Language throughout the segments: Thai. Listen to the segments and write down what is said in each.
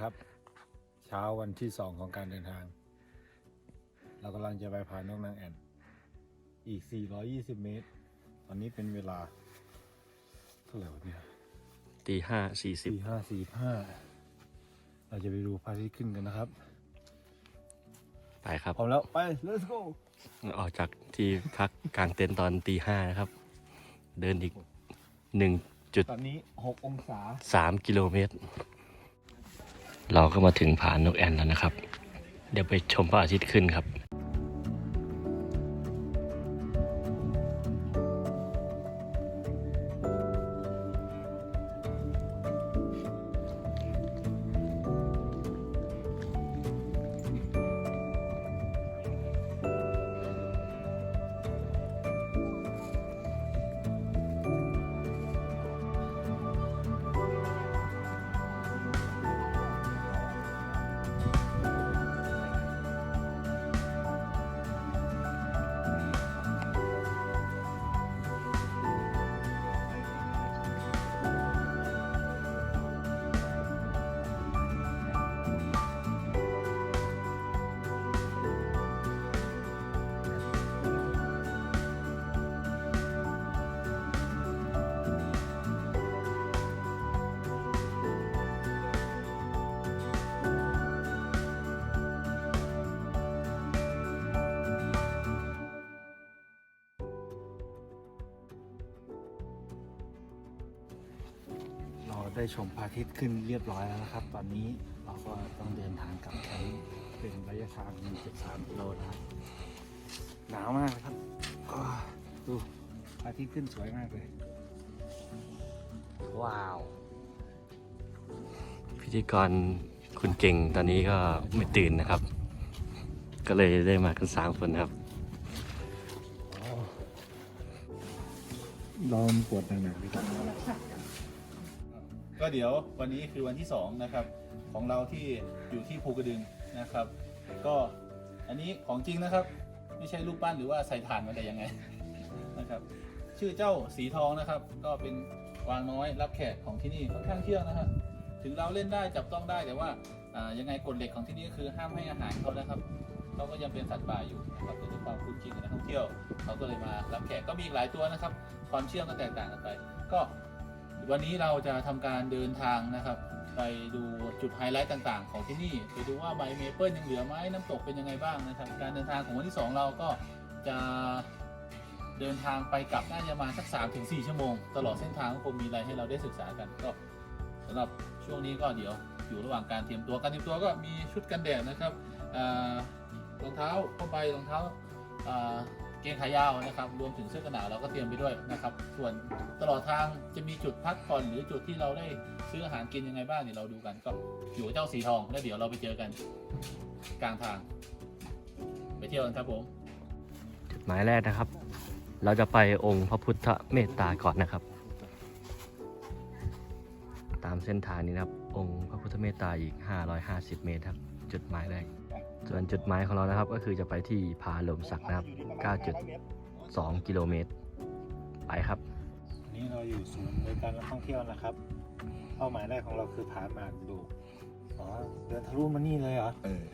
ครับ เช้าวันที่สองของการเดินทาง เรากำลังจะไปผานกนางแอ่น อีก 420 เมตร ตอนนี้เป็นเวลา เท่าไหร่วะเนี่ยตีห้าสี่สิบสี่ห้าสี่ห้าเราจะไปดูพระอาทิตย์ขึ้นกันนะครับไปครับพร้อมแล้ว ไป let's go ออกจากที่พักกลางเต็นท์ตอนตีห้านะครับ เดินอีกหนึ่งจุดตอนนี้6องศาสามกิโลเมตร เราก็มาถึงผานกแอ่นแล้วนะครับ เดี๋ยวไปชมพระอาทิตย์ขึ้นครับ ได้ชมพระอาทิตย์ขึ้นเรียบร้อยแล้วนะครับ ตอนนี้เราก็ต้องเดินทางกลับแคมป์เป็นระยะทาง 1.3กิโลนะครับหนาวมากเลยครับอ้าวดูพระอาทิตย์ขึ้นสวยมากเลย ว้าว พิธีกรคุณเก่งตอนนี้ก็ไม่ตื่นนะครับ ก็เลยได้มากันสามคนนะครับลองปวดหนักๆดีกว่า ก็เดี๋ยววันนี้คือวันที่2นะครับของเราที่อยู่ที่ภูกระดึงนะครับ ก็อันนี้ของจริงนะครับ ไม่ใช่รูปปั้นหรือว่าใส่ถ่านมาแต่ยังไงนะครับ ชื่อเจ้าสีทองนะครับ ก็เป็นกวางน้อยรับแขกของที่นี่ค่อนข้างเที่ยงนะครับถึงเราเล่นได้จับต้องได้แต่ว่าายังไงกฎเหล็กของที่นี่ก็คือห้ามให้อาหารเขานะครับเขาก็ยังเป็นสัตว์ป่าอยู่นะครับแต่ด้วยความคุ้นชินกับนักท่องเที่ยวเขาก็เลยมารับแขกก็มีอีกหลายตัวนะครับ ความเชื่อก็แตกต่างกันไป ก็ วันนี้เราจะทำการเดินทางนะครับ ไปดูจุดไฮไลท์ต่างๆ ของที่นี่ ไปดูว่าใบเมเปิลยังเหลือไหมน้ำตกเป็นยังไงบ้างนะครับ การเดินทางของวันที่ 2 เราก็จะเดินทางไปกลับน่าจะมาสัก3ถึง4ชั่วโมง ตลอดเส้นทางก็คงมีอะไรให้เราได้ศึกษากันก็สำหรับช่วงนี้ก็เดี๋ยวอยู่ระหว่างการเตรียมตัวการเตรียมตัวก็มีชุดกันแดดนะครับรองเท้าผ้าใบรองเท้า กงขายาวนะครับรวมถึงเสื้อกันหนาวเราก็เตรียมไปด้วยนะครับ ส่วนตลอดทางจะมีจุดพักผ่อนหรือจุดที่เราได้ซื้ออาหารกินยังไงบ้างเดี๋ยเราดูกันก็อยู่เจ้าสีทองแล้วเดี๋ยวเราไปเจอกันกลางทาง ไปเที่ยวกันครับผมจุดหมายแรกนะครับ เราจะไปองค์พระพุทธเมตตาก่อนนะครับ ตามเส้นทางนี้นะครับ องค์พระพุทธเมตตาอีก 550 เมตรครับ จุดหมายแรก ส่วนจุดหมายของเรานะครับ ก็คือจะไปที่ผาหลมสักนะครับ 9.2 กิโลเมตร ไปครับวันนี้เราอยู่ศูนย์บริการนักท่องเที่ยวนะครับ เป้าหมายแรกของเราคือผาหมากดูกอ๋อเดินทะลุมานี่เลยเหรอ เออ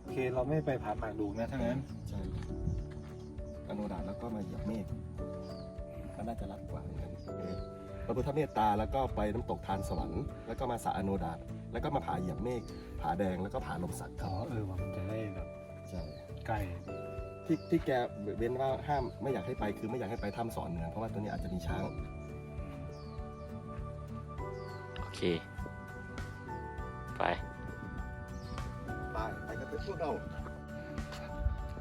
โอเค เราไม่ไปผาหมากดูกนะทั้างนั้น ใช่อโนดาแล้วก็มาเหยียบเมฆก็น่าจะรัดกว่าเหมือนกันเออ พระพุทธเมตตาแล้วก็ไปน้ำตกทานสวรรค์แล้วก็มาสระอโนดาตแล้วก็มาผาเหยียบเมฆผาแดงแล้วก็ผาลมสักคอ๋รัอบเออว่ามันจะได้แบบใช่ใกล้ที่ที่แกเว้นว่าห้ามไม่อยากให้ไปคือไม่อยากให้ไปถ้ำสอนเนืองเพราะว่าตัวนี้อาจจะมีช้าง โอเค ไป ไปไปกันเป็นพวกเรา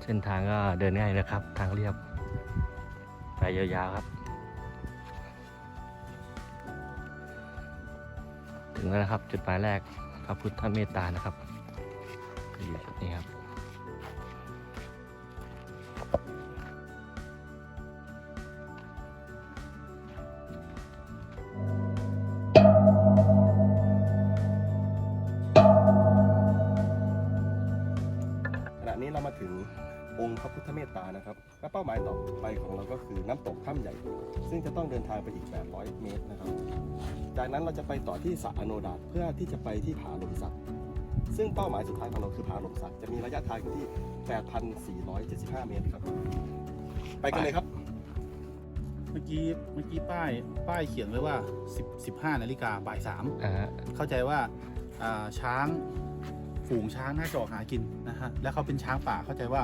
เส้นทางก็เดินง่ายนะครับ ทางเรียบ ไปยาวๆครับ ถึงแล้วนะครับ จุดหมายแรกพระพุทธเมตตานะครับก็อยู่จุดนี้ครับขณะนี้เรามาถึงองค์พระพุทธเมตตานะครับ และเป้าหมายต่อไปของเราก็คือน้ำตกถ้ำใหญ่ ซึ่งจะต้องเดินทางไปอีก 800 เมตรนะครับ จากนั้นเราจะไปต่อที่สระอโนดาตเพื่อที่จะไปที่ผาลมสัก ซึ่งเป้าหมายสุดท้ายของเราคือผาลมสัก จะมีระยะทางอยู่ที่ 8,475 เมตรครับ ไปกันเลยครับ เมื่อกี้เมื่อกี้ป้ายป้ายเขียนไว้ว่า10 15นาฬิกาบ่ายสามอ่าฮะเข้าใจว่าอ่าช้าง ฝูงช้างหน่าจอกหากินนะฮะแล้วเขาเป็นช้างป่าเข้าใจว่า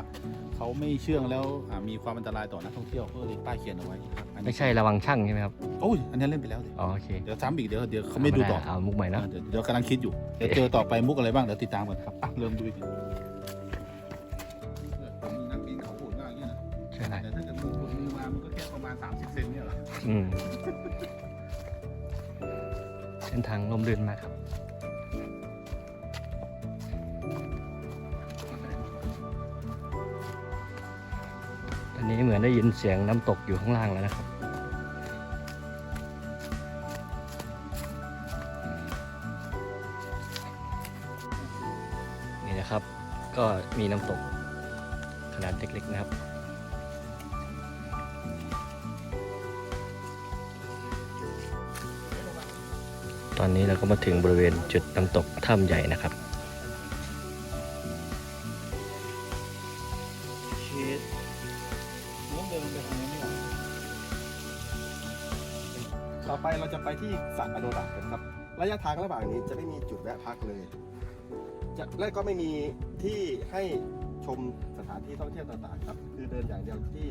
เขาไม่เชื่องแล้วอ่ามีความอันตรายต่อนักท่องเที่ยวก็เลยป้ายเขียนเอาไว้ครับอันนี้ไม่ใช่ระวังช่างใช่ไหมครับโอ้ยอันนี้เล่นไปแล้วสิอ๋อโอเคเดี๋ยวซ้ำอีกเดี๋ยวเดี๋ยวเขาไม่ดูต่อเอามุกใหม่นะ อ่าเดี๋ยวเดี๋ยวกำลังคิดอยู่เดี๋ยวเจอต่อไปมุกอะไรบ้างเดี๋ยวติดตามกันครับอะเริ่มดูอีกผมมีนักปีนเขาโหดมากเนี่ยนะใช่แต่ถ้าเกิดมือมือมามันก็แค่ประมาณ 30เซนเนี่ยเหรอ อืมเส้นทางลมลื่นมากครับ นี้เหมือนได้ยินเสียงน้ำตกอยู่ข้างล่างแล้วนะครับ นี่นะครับ ก็มีน้ำตกขนาดเล็กๆนะครับตอนนี้เราก็มาถึงบริเวณจุดน้ำตกถ้ำใหญ่นะครับ ที่สระอโนดาตกันครับ ระยะทางระหว่างนี้จะไม่มีจุดแวะพักเลยจะและก็ไม่มีที่ให้ชมสถานที่ท่องเที่ยวต่างๆครับ คือเดินอย่างเดียวที่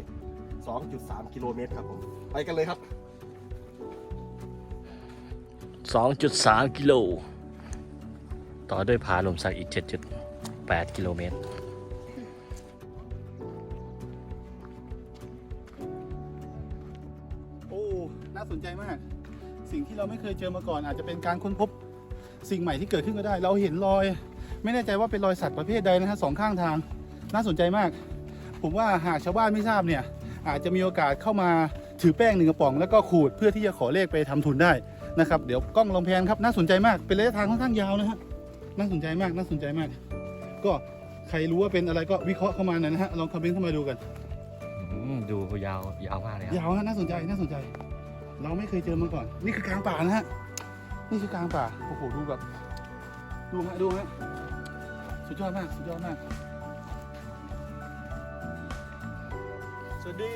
2.3 กิโลเมตรครับผมไปกันเลยครับ 2.3 กิโล ต่อด้วยผาลมสักอีก 7.8 กิโลเมตร ที่เราไม่เคยเจอมาก่อน อาจจะเป็นการค้นพบสิ่งใหม่ที่เกิดขึ้นก็ได้ เราเห็นรอย ไม่แน่ใจว่าเป็นรอยสัตว์ประเภทใดนะฮะสองข้างทาง น่าสนใจมาก ผมว่าหากชาวบ้านไม่ทราบเนี่ย อาจจะมีโอกาสเข้ามาถือแป้งหนึ่งกระป๋องแล้วก็ขูดเพื่อที่จะขอเลขไปทำทุนได้นะครับเดี๋ยวกล้องลองแพนครับน่าสนใจมากเป็นระยะทางค่อนข้างยาวนะฮะน่าสนใจมากน่าสนใจมาก ก็ใครรู้ว่าเป็นอะไรก็วิเคราะห์เข้ามาหน่อยนะฮะลองคอมเมนต์เข้ามาดูกันอืมดูยาวยาวมากเลยครับยาวฮะน่าสนใจน่าสนใจ เราไม่เคยเจอมาก่อน นี่คือกลางป่านะฮะ นี่คือกลางป่า โอ้โห ดูแบบ ดูฮะ ดูฮะ สุดยอดมาก สุดยอดมาก สวัสดี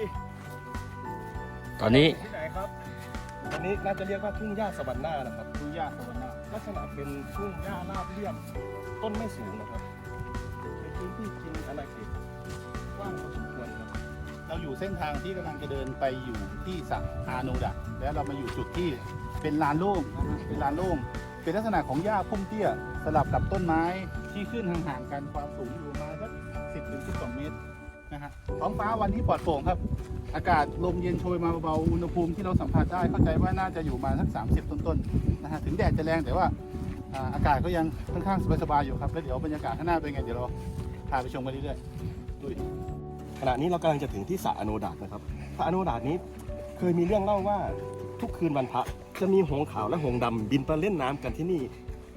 ตอนนี้ที่ไหนครับ อันนี้น่าจะเรียกว่าทุ่งหญ้าสวรรค์หน้านะครับคุณย่าสวรรค์นาลักษณะเป็นทุ่งหญ้าราบเรียบ ต้นไม่สูงนะครับในพื้นที่กินอาณาเขตกว้างพอสมควรครับ เราอยู่เส้นทางที่กำลังจะเดินไปอยู่ที่สักอาโนดะ แล้วเรามาอยู่จุดที่เป็นลานโล่งนะฮะเป็นลานโล่งเป็นลักษณะของหญ้าพุ่มเตี้ยสลับกับต้นไม้ที่ขึ้นห่างๆกันความสูงอยู่ประมาณสัก10ถึง12เมตรนะฮะท้องฟ้าวันนี้ปลอดโปร่งครับ อากาศลมเย็นโชยมาเบาๆอุณหภูมิที่เราสัมผัสได้เข้าใจว่าน่าจะอยู่มาสัก 30 ต้นๆนะฮะถึงแดดจะแรงแต่ว่าอ่าอากาศก็ยังค่อนข้างสบายๆอยู่ครับแล้วเดี๋ยวบรรยากาศข้างหน้าเป็นไงเดี๋ยวเราพาไปชมกันเรื่อยๆดุยขณะนี้เรากำลังจะถึงที่สระอโนดาตนะครับพระอโนดาตนี้ เคยมีเรื่องเล่าว่าทุกคืนวันพระจะมีหงส์ขาวและหงส์ดำบินไปเล่นน้ำกันที่นี่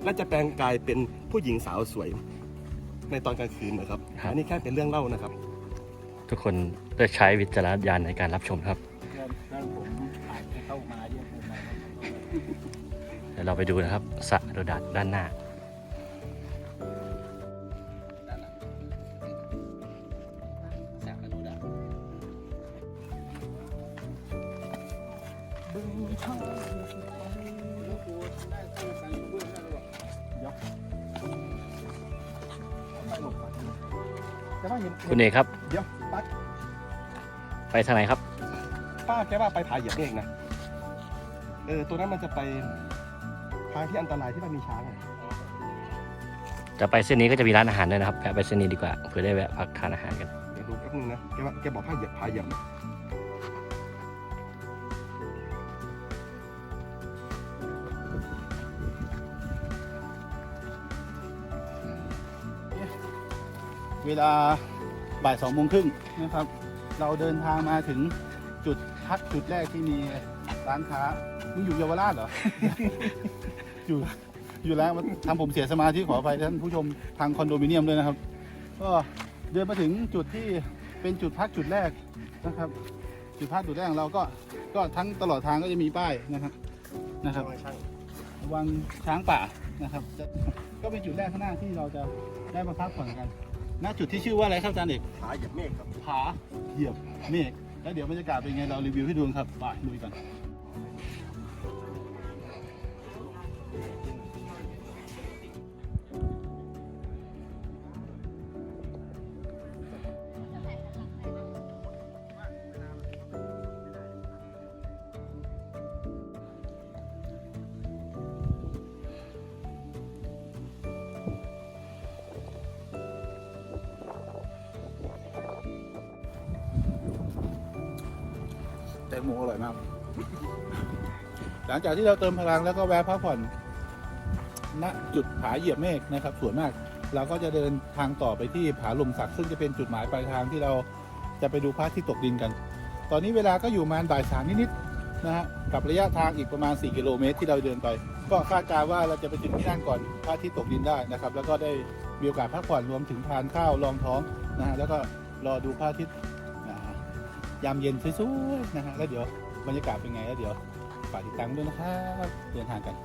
และจะแปลงกายเป็นผู้หญิงสาวสวย ในตอนกลางคืนนะครับครับ อันนี้แค่เป็นเรื่องเล่านะครับ ทุกคนเลือกใช้วิจารณญาณในการรับชมครับด้านผมอาจจะเข้ามาเยี่ยมผมมา เดี๋ยวเราไปดูนะครับสระโดดัดด้านหน้า คุณเอกครับ เดี๋ยวป้าไปทางไหนครับ ป้าแกว่าไปผาเหยียบเมฆนะเออตัวนั้นมันจะไปทางที่อันตรายที่มันมีช้างอะจะไปเส้นนี้ก็จะมีร้านอาหารด้วยนะครับแวะไปเส้นนี้ดีกว่าเพื่อได้แวะพักทานอาหารกัน เดี๋ยวดูแป๊บนึงนะแกว่าแกบอกผาเหยียบผาเหยียบ เวลาบ่ายสองโมงครึ่งนะครับ เราเดินทางมาถึงจุดพักจุดแรกที่มีร้านค้ามึงอยู่เยาวราชเหรอ อยู่อยู่แล้วทำผมเสียสมาธิขอไปท่านผู้ชมทางคอนโดมิเนียมด้วยนะครับ ก็เดินมาถึงจุดที่เป็นจุดพักจุดแรกนะครับ จุดพักจุดแรกของเราก็ก็ทั้งตลอดทางก็จะมีป้ายนะครับนะครับช่างระวังช้างป่านะครับ ก็เป็นจุดแรกข้างหน้าที่เราจะได้มาพักผ่อนกัน ณจุดที่ชื่อว่าอะไรครับอาจารย์เอกผาเหยียบเมฆครับผาเหยียบเมฆแล้วเดี๋ยวบรรยากาศเป็นไงเรารีวิวให้ดูกันครับไปลุยกัน แตงโมอร่อยมาก หลังจากที่เราเติมพลังแล้วก็แวะพักผ่อนณจุดผาเหยียบเมฆนะครับสวยมาก เราก็จะเดินทางต่อไปที่ผาลมสัก ซึ่งจะเป็นจุดหมายปลายทางที่เราจะไปดูพระอาที่ตกดินกัน ตอนนี้เวลาก็อยู่ประมาณบ่ายสามนิดๆนะฮะกับระยะทางอีกประมาณ 4 กิโลเมตรที่เราเดินไป ก็คาดการว่าเราจะไปถึงที่นั่นก่อนพระอาที่ตกดินได้นะครับ แล้วก็ได้มีโอกาสพักผ่อนรวมถึงทานข้าวรองท้องนะฮะแล้วก็รอดูพระอาทิตย์ ยามเย็นสวยๆนะฮะแล้วเดี๋ยวบรรยากาศเป็นไงแล้วเดี๋ยวฝากติดตามด้วยนะครับเดินทางกัน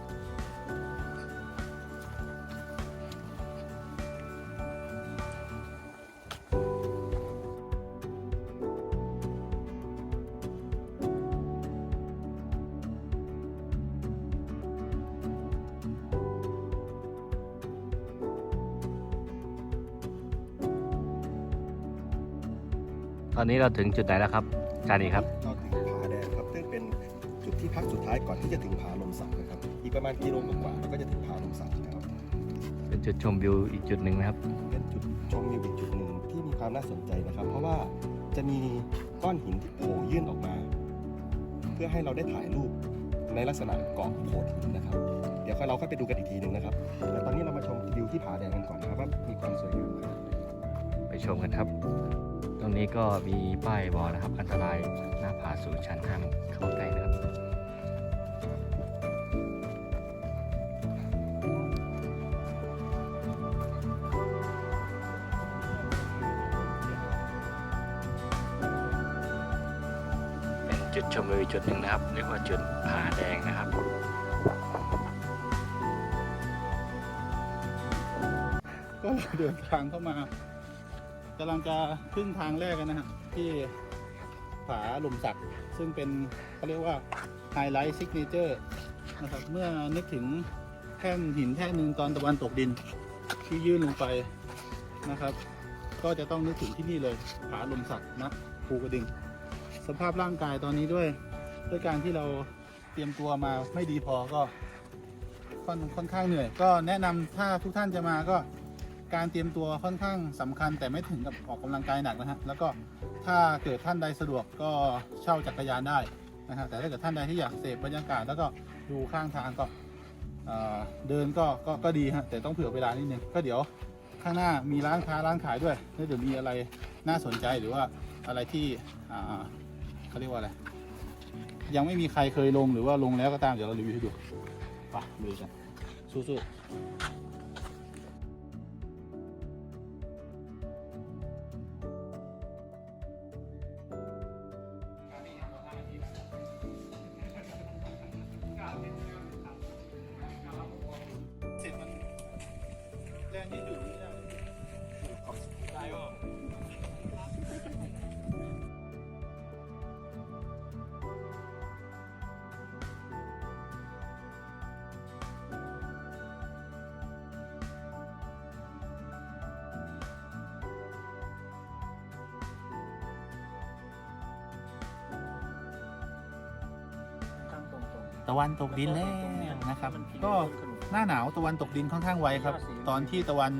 อนนี้เราถึงจุดไหนแล้วครับอาจารย์เอกครับเราถึงผาแดงครับ ซึ่งเป็นจุดที่พักสุดท้ายก่อนที่จะถึงผาลมสักนะครับ อีกประมาณกิโลกว่าๆแล้วก็จะถึงผาลมสักนะครับ เป็นจุดชมวิวอีกจุดหนึ่งนะครับ เป็นจุดชมวิวอีกจุดหนึ่งที่มีความน่าสนใจนะครับ เพราะว่าจะมีก้อนหินที่โผล่ยื่นออกมา เพื่อให้เราได้ถ่ายรูปในลักษณะเกาะโขดหินนะครับ เดี๋ยวค่อยเราค่อยไปดูกันอีกทีหนึ่งนะครับแต่ตอนนี้เรามาชมวิวที่ผาแดงกันก่อนนะครับว่ามีความสวยงามขนาดไหนไปชมกันครับ ตรงนี้ก็มีป้ายบอกนะครับ อันตรายหน้าผาสูงชันห้ามเข้าใกล้นะครับเป็นจุดชมวิวจุดหนึ่งนะครับเรียกว่าจุดผาแดงนะครับก็เราเดินทางเข้ามา กำลังจะขึ้นทางแรกกันนะฮะที่ผาหลุมสักซึ่งเป็นเขาเรียกว่าไฮไลท์ซิกเนเจอร์นะครับเมื่อนึกถึงแท่นหินแท่นหนึ่งตอนตะวันตกดินที่ยื่นลงไปนะครับ ก็จะต้องนึกถึงที่นี่เลยผาหลุมสักนะภูกระดึง สภาพร่างกายตอนนี้ด้วย ด้วยการที่เราเตรียมตัวมาไม่ดีพอก็ค่อนค่อนข้างเหนื่อย ก็แนะนำถ้าทุกท่านจะมาก็ การเตรียมตัวค่อนข้างสำคัญ แต่ไม่ถึงกับออกกำลังกายหนักนะฮะแล้วก็ถ้าเกิดท่านใดสะดวกก็เช่าจักรยานได้นะฮะแต่ถ้าเกิดท่านใดที่อยากเสพบรรยากาศแล้วก็ดูข้างทางก็เดินก็ก็ก็ดีฮะแต่ต้องเผื่อเวลานิดนึงก็เดี๋ยวข้างหน้ามีร้านค้าร้านขายด้วยแล้วเดี๋ยวมีอะไรน่าสนใจหรือว่าอะไรที่เขาเรียกว่าอะไรยังไม่มีใครเคยลงหรือว่าลงแล้วก็ตามเดี๋ยวเรารีวิวให้ดูไปดูกันสู้ๆ ตะวันตกดินแล้วนะครับ ก็หน้าหนาวตะวันตกดินค่อนข้างไวครับ ตอนที่ตะวัน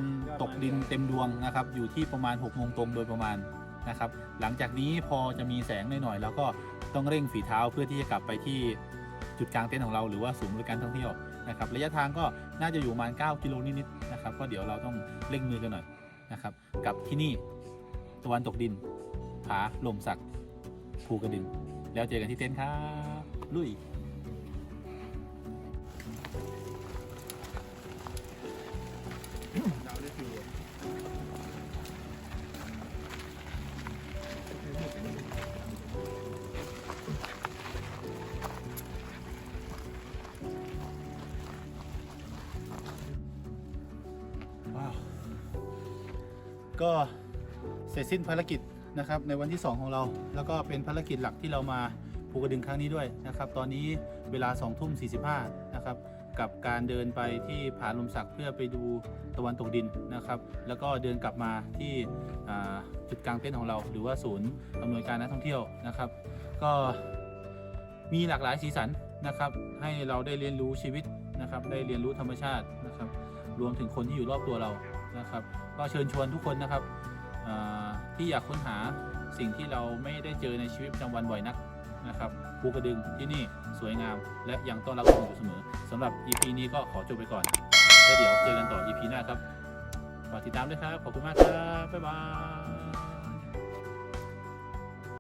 ตกดินเต็มดวงนะครับ อยู่ที่ประมาณ6กโมงตรงโดยประมาณนะครับ หลังจากนี้พอจะมีแสงหน่อยๆแล้วก็ต้องเร่งฝีเท้าเพื่อที่จะกลับไปที่จุดกลางเต็นท์ของเราหรือว่าศูนย์บริการท่องเที่ยวนะครับ ระยะทางก็น่าจะอยู่ประมาณ 9 กิโลนิดๆนะครับ ก็เดี๋ยวเราต้องเร่งมือกันหน่อยนะครับ กับที่นี่ตะวันตกดิน ผาลมสักภูกระดึงแล้วเจอกันที่เต็นท์ครับลุย ก็เสร็จสิ้นภารกิจนะครับในวันที่ 2 ของเรา แล้วก็เป็นภารกิจหลักที่เรามาภูกระดึงครั้งนี้ด้วยนะครับ ตอนนี้เวลา2ทุ่ม45นะครับกับการเดินไปที่ผาลมสักเพื่อไปดูตะวันตกดินนะครับ แล้วก็เดินกลับมาที่จุดกลางเต็นท์ของเรา หรือว่าศูนย์อำนวยการนักท่องเที่ยวนะครับ ก็มีหลากหลายสีสันนะครับ ให้เราได้เรียนรู้ชีวิตนะครับ ได้เรียนรู้ธรรมชาตินะครับ รวมถึงคนที่อยู่รอบตัวเรา นะครับก็เชิญชวนทุกคนนะครับที่อยากค้นหาสิ่งที่เราไม่ได้เจอในชีวิตประจำวันบ่อยนักนะครับภูกระดึงที่นี่สวยงาม และยังต้อนรับคุณอยู่เสมอสำหรับ EP นี้ก็ขอจบไปก่อนแล้วเดี๋ยวเจอกันต่อ EP หน้าครับฝากติดตามด้วยครับ ขอบคุณมากครับ บ๊ายบาย